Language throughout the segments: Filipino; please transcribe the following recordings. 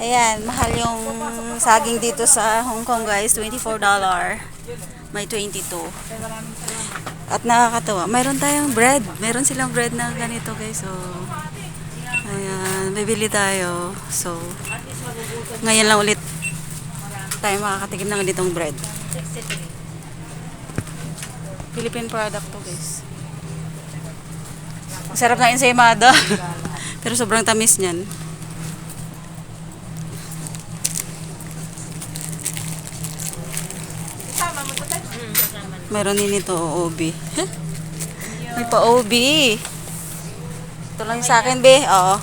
Ayan, mahal yung saging dito sa Hong Kong guys. $24. May 22. At nakakatawa. Mayroon tayong bread. Mayroon silang bread na ganito guys. So, ayan, bibili tayo. So, ngayon lang ulit tayo makakatikim ng ganitong bread. Philippine product to guys. Masarap na ensaymada. Pero sobrang tamis niyan. Meron din ito, OB. May pa OB. Ito lang sa akin, be. Oo.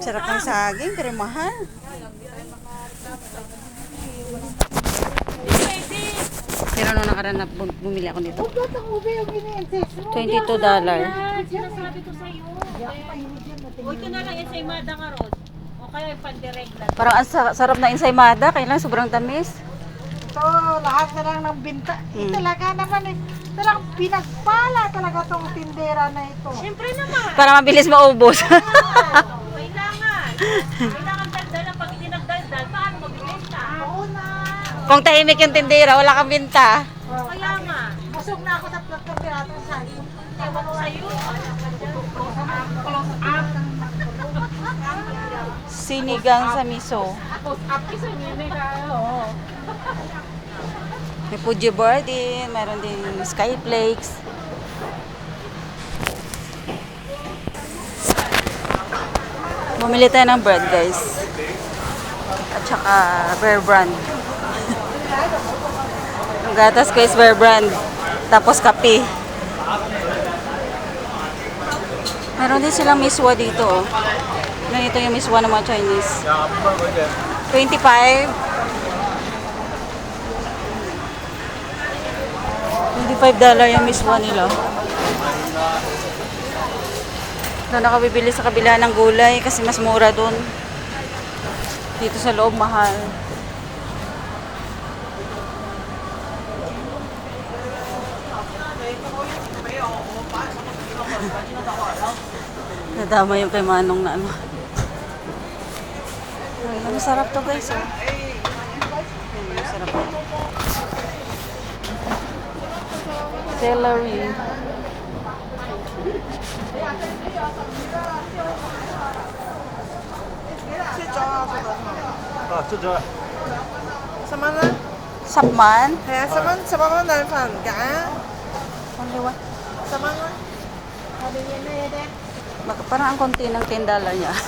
Sarap ng saging, pero mahal. Pero nung nakaraan na bum- bumili ako nito. $22. Sinasabi ko sa'yo. O ito na lang yan sa imada nga. O kaya yung pandiregla. Parang ang sa- sarap na ensaymada, kailan sobrang tamis. Ito, lahat na lang ng binta. Hmm. Eh, talaga naman eh. Talagang pinagpala talaga tong tindera na ito. Siyempre naman. Para mabilis maubos. Kailangan. Kailangan Kung tahimik yung tindera, wala kang binta. Kaya nga. Busog na ako sa plot ng pirato sa iyo. Ewan ko sa'yo. Sinigang sa miso. Up isa nini kayo. May Fuji bar din, mayroon din sky flakes. Bumili tayo ng bread, guys. At saka Bear Brand. Yung gatas ko is Brand. Tapos kape. Meron din silang miswa dito, oh. Ganito yung miswa ng mga Chinese. 25. 25 dollar yung miswa nila. Doon ako sa kabila ng gulay kasi mas mura doon. Dito sa loob mahal. Nadama yung kay Manong na ano. Ay, masarap to guys oh. Ay, masarap. Celery. 아, 진짜. 3만 원? 10만? 네, 3만, 10만 원 날판. 야. Sanliwa. Sa mga, sabi niya na yun eh. Parang ang konti ng tindala niya.